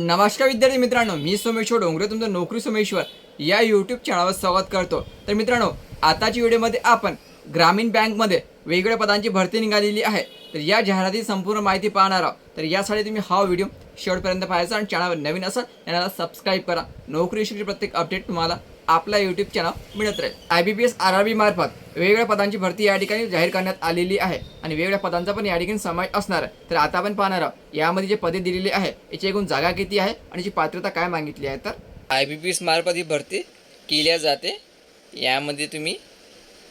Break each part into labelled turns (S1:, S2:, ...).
S1: नमस्कार विद्यार्थी मित्रांनो मी सोमेश्वर डोंगरे तुमचं नोकरी सोमेश्वर या यूट्यूब चॅनलवर स्वागत करतो तर मित्रांनो आताच्या व्हिडिओमध्ये आपण ग्रामीण बँकमध्ये वेगवेगळ्या पदांची भरती निघालेली आहे तर या जाहिराती संपूर्ण माहिती पाहणार आहोत तर यासाठी तुम्ही हा व्हिडिओ शेवटपर्यंत पाहायचा आणि चॅनलवर नवीन असाल त्याला सबस्क्राईब करा नोकरीविषयी प्रत्येक अपडेट तुम्हाला आपला यूट्यूब चॅनल मिळत राहील I B P S R R B मार्फत वेगवेगळ्या पदांची भरती या ठिकाणी जाहीर करण्यात आलेली आहे आणि वेगवेगळ्या पदांचा पण या ठिकाणी समावेश असणार आहे तर आता आपण पाहणार आहोत यामध्ये जे पदे दिलेली आहे याची एकूण जागा किती आहे आणि जी पात्रता काय मागितली आहे तर
S2: आय बी पी एस मार्फत ही भरती केल्या जाते यामध्ये तुम्ही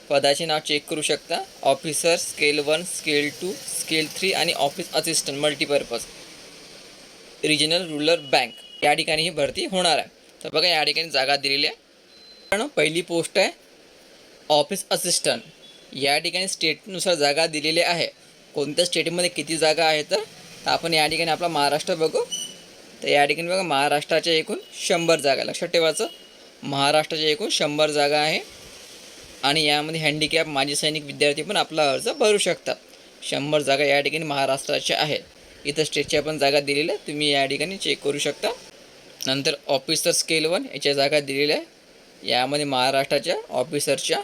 S2: पदाचे नाव चेक करू शकता officer scale one scale two scale three आणि office assistant multipurpose regional rural bank या ठिकाणी ही भरती होणार आहे तर बघा या ठिकाणी जागा दिलेली आहे पहिली पोस्ट आहे ऑफिस असिस्टंट या ठिकाणी स्टेटनुसार जागा दिलेली आहे कोणत्या स्टेटमध्ये किती जागा आहे तर आपण या ठिकाणी आपला महाराष्ट्र बघू तर या ठिकाणी बघा महाराष्ट्राच्या एकूण शंभर जागा लक्षात ठेवायचं महाराष्ट्राच्या एकूण शंभर जागा आहे आणि यामध्ये हँडिकॅप माजी सैनिक विद्यार्थी पण आपला अर्ज भरू शकतात शंभर जागा या ठिकाणी महाराष्ट्राच्या आहेत इथं स्टेटच्या पण जागा दिलेल्या तुम्ही या ठिकाणी चेक करू शकता नंतर ऑफिसर स्केल वन याच्या जागा दिलेल्या आहे यामध्ये महाराष्ट्राच्या ऑफिसरच्या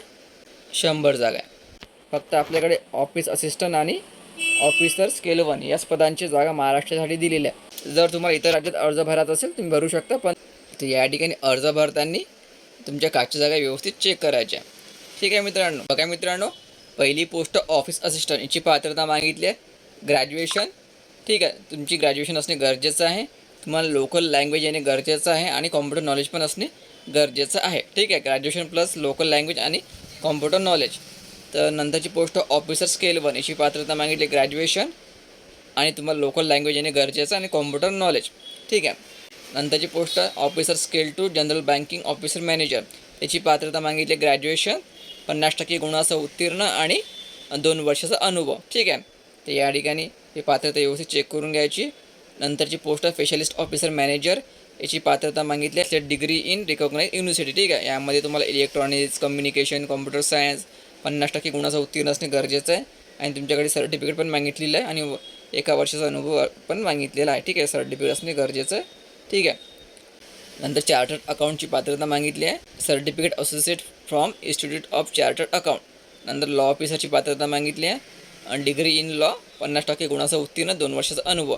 S2: शंभर जागा आहे फक्त आपल्याकडे ऑफिस असिस्टंट आणि ऑफिसर स्केल वन या पदांची जागा महाराष्ट्रासाठी दिलेल्या आहे जर तुम्हाला इतर राज्यात अर्ज भरत असेल तुम्ही भरू शकता पण या ठिकाणी अर्ज भरताना तुमच्या काच्या जागा व्यवस्थित चेक करायच्या ठीक आहे मित्रांनो बघा मित्रांनो पहिली पोस्ट ऑफिस असिस्टंट याची पात्रता मागितली आहे ग्रॅज्युएशन ठीक आहे तुमची ग्रॅज्युएशन असणे गरजेचं आहे तुम्हाला लोकल लँग्वेज येणे गरजेचं आहे आणि कॉम्प्युटर नॉलेज पण असणे गरजेचं आहे ठीक आहे ग्रॅज्युएशन प्लस लोकल लँग्वेज आणि कॉम्प्युटर नॉलेज तर नंतरची पोस्ट ऑफिसर स्केल वन याची पात्रता मागितली ग्रॅज्युएशन आणि तुम्हाला लोकल लँग्वेज येणे गरजेचं आणि कॉम्प्युटर नॉलेज ठीक आहे नंतरची post officer scale two general banking officer manager याची पात्रता मागितली ग्रॅज्युएशन पन्नास टक्के गुणासह उत्तीर्ण आणि दोन वर्षाचा अनुभव ठीक आहे तर या ठिकाणी ही पात्रता व्यवस्थित चेक करून घ्यायची नंतरची पोस्ट स्पेशलिस्ट ऑफिसर मॅनेजर याची पात्रता मागितली असते डिग्री इन रिकॉग्नाइज युनिव्हर्सिटी ठीक आहे यामध्ये तुम्हाला इलेक्ट्रॉनिक्स कम्युनिकेशन कॉम्प्युटर सायन्स पन्नास टक्के गुणाचं उत्तीर्ण असणे गरजेचं आहे आणि तुमच्याकडे सर्टिफिकेट पण मागितलेलं आहे आणि एका वर्षाचा अनुभव पण मागितलेला आहे ठीक आहे सर्टिफिकेट असणे गरजेचं आहे ठीक आहे नंतर चार्टर्ड अकाउंटची पात्रता मागितली आहे certificate associate from institute of chartered account नंतर लॉ ऑफिसरची पात्रता मागितली आहे आणि डिग्री इन लॉ पन्नास टक्के गुणाचा उत्तीर्ण दोन वर्षाचा अनुभव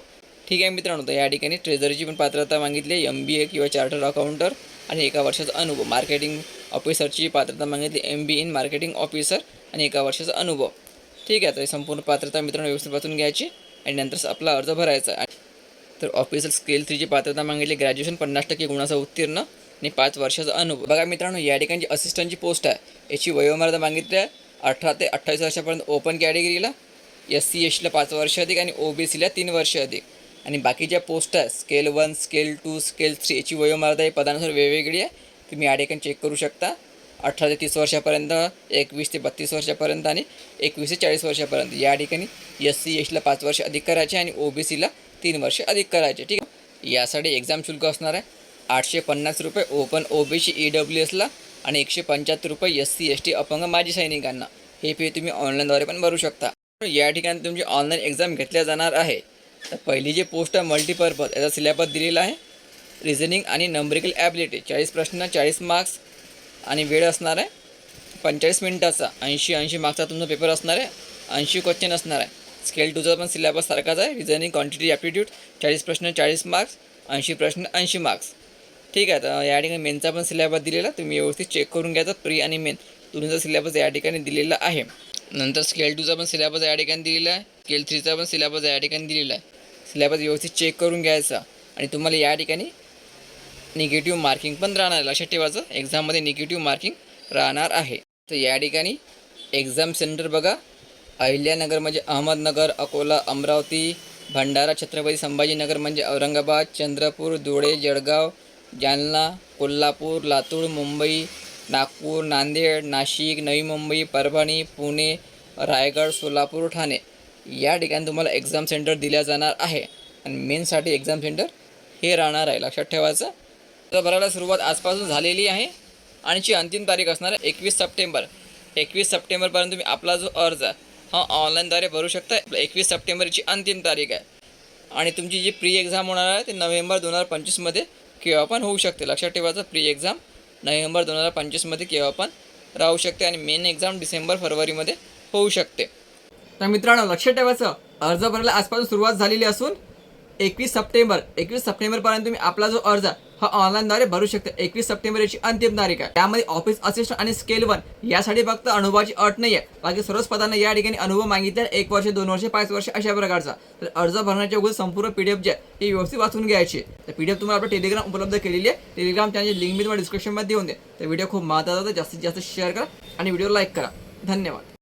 S2: ठीक आहे मित्रांनो तर या ठिकाणी ट्रेझरीची पण पात्रता मागितली एम बी ए किंवा चार्टर्ड अकाउंटर आणि एका वर्षाचा अनुभव मार्केटिंग ऑफिसरची पात्रता मागितली M B in marketing officer आणि एका वर्षाचा अनुभव ठीक आहे तर संपूर्ण पात्रता मित्रांनो व्यवस्थित वाचून घ्यायची आणि नंतर आपला अर्ज भरायचा तर ऑफिसर स्केल थ्रीची पात्रता मागितली ग्रॅज्युएशन पन्नास टक्के गुणाचा उत्तीर्ण आणि पाच वर्षाचा अनुभव बघा मित्रांनो या ठिकाणी असिस्टंटची पोस्ट आहे याची वयोमर्यादा मागितली आहे अठरा ते अठ्ठावीस वर्षापर्यंत ओपन कॅटेगरीला एस सी एसला पाच वर्ष अधिक आणि ओ बी सीला तीन वर्ष अधिक आणि बाकीच्या पोस्ट आहेत scale one scale two scale three याची वयोमर्यादा ही पदानुसार वेगवेगळी आहे तुम्ही ठिकाणी चेक करू शकता अठरा ते तीस वर्षापर्यंत एकवीस ते बत्तीस वर्षापर्यंत आणि एकवीस ते चाळीस वर्षापर्यंत या ठिकाणी एस सी एसला पाच वर्ष अधिक करायचे आणि ओ बी सीला तीन वर्ष अधिक करायचे ठीक आहे यासाठी एक्झाम शुल्क असणार आहे आठशे पन्नास रुपये open O B C E W एसला आणि एकशे पंच्याहत्तर रुपये एस सी एस टी अपंग माजी सैनिकांना हे फी तुम्ही ऑनलाईनद्वारे पण भरू शकता या ठिकाणी तुमची ऑनलाईन एक्झाम घेतल्या जाणार आहे तर पहिली जी पोस्ट आहे मल्टीपर्पज याचा सिलेबस दिलेला आहे रिझनिंग आणि नंबरिकल ॲबिलिटी चाळीस प्रश्न चाळीस मार्क्स आणि वेळ असणार आहे पंचेचाळीस मिनिटाचा ऐंशी ऐंशी मार्क्सचा तुमचा पेपर असणार आहे ऐंशी क्वेश्चन असणार आहे स्केल टूचा पण सिलेबस सारखाच आहे रिझनिंग क्वांटिटी ॲप्टिट्यूड चाळीस प्रश्न चाळीस मार्क्स ऐंशी प्रश्न ऐंशी मार्क्स ठीक आहे तर या ठिकाणी मेनचा पण सिलेबस दिलेला तुम्ही व्यवस्थित चेक करून घ्यायचा प्री आणि मेन दोन्हीचा सिलेबस या ठिकाणी दिलेला आहे नंतर स्केल टूचा पण सिलेबस या ठिकाणी दिलेला आहे स्केल थ्रीचा पण सिलेबस या ठिकाणी दिलेला आहे सिलेबस व्यवस्थित चेक करून घ्यायचा आणि तुम्हाला या ठिकाणी निगेटिव्ह मार्किंग पण राहणार लक्षात ठेवायचं एक्झाममध्ये निगेटिव्ह मार्किंग राहणार आहे तर या ठिकाणी एक्झाम सेंटर बघा अहिल्यानगर म्हणजे अहमदनगर अकोला अमरावती भंडारा छत्रपती संभाजीनगर म्हणजे औरंगाबाद चंद्रपूर धुळे जळगाव जालना कोल्हापूर लातूर मुंबई नागपूर नांदेड नाशिक नवी मुंबई परभणी पुणे रायगड सोलापूर ठाणे या ठिकाणी तुम्हाला एक्झाम सेंटर दिल्या जाणार आहे आणि मेनसाठी एक्झाम सेंटर हे राहणार आहे लक्षात ठेवायचं तर भरायला सुरुवात आजपासून झालेली आहे आणि जी अंतिम तारीख असणार आहे एकवीस सप्टेंबर एकवीस सप्टेंबरपर्यंत तुम्ही आपला जो अर्ज आहे हा ऑनलाईनद्वारे भरू शकता एकवीस सप्टेंबरची अंतिम तारीख आहे आणि तुमची जी प्री एक्झाम होणार आहे ते नोव्हेंबर दोन हजार पंचवीसमध्ये केव्हा पण होऊ शकते लक्षात ठेवायचं प्री एक्झाम नोव्हेंबर दोन हजार पंचवीसमध्ये केव्हा पण राहू शकते आणि मेन एक्झाम डिसेंबर फरवरीमध्ये होऊ शकते तर मित्रांनो लक्ष ठेवायचं अर्ज भरायला आजपासून सुरुवात झालेली असून एकवीस सप्टेंबर एकवीस सप्टेंबरपर्यंत तुम्ही आपला जो अर्ज हा ऑनलाईनद्वारे भरू शकता एकवीस सप्टेंबर याची अंतिम तारीख आहे त्यामध्ये ऑफिस असिस्टंट आणि स्केल वन यासाठी फक्त अनुभवाची अट नाही आहे बाकी सर्वच पदांना या ठिकाणी अनुभव मागितले एक वर्ष दोन वर्ष पाच वर्ष अशा प्रकारचा तर अर्ज भरण्याच्या अगोदर संपूर्ण पीडीएफ जे आहे व्यवस्थित वाचून घ्यायची तर एफ तुम्हाला आपल्या टेलिग्राम उपलब्ध केलेली आहे टेलिग्राम त्यांची लिंक मी तुम्हाला डिस्क्रिप्शनमध्ये देऊन दे तर व्हिडिओ खूप महत्त्वाचा जास्तीत जास्त शेअर करा आणि व्हिडिओ लाईक करा धन्यवाद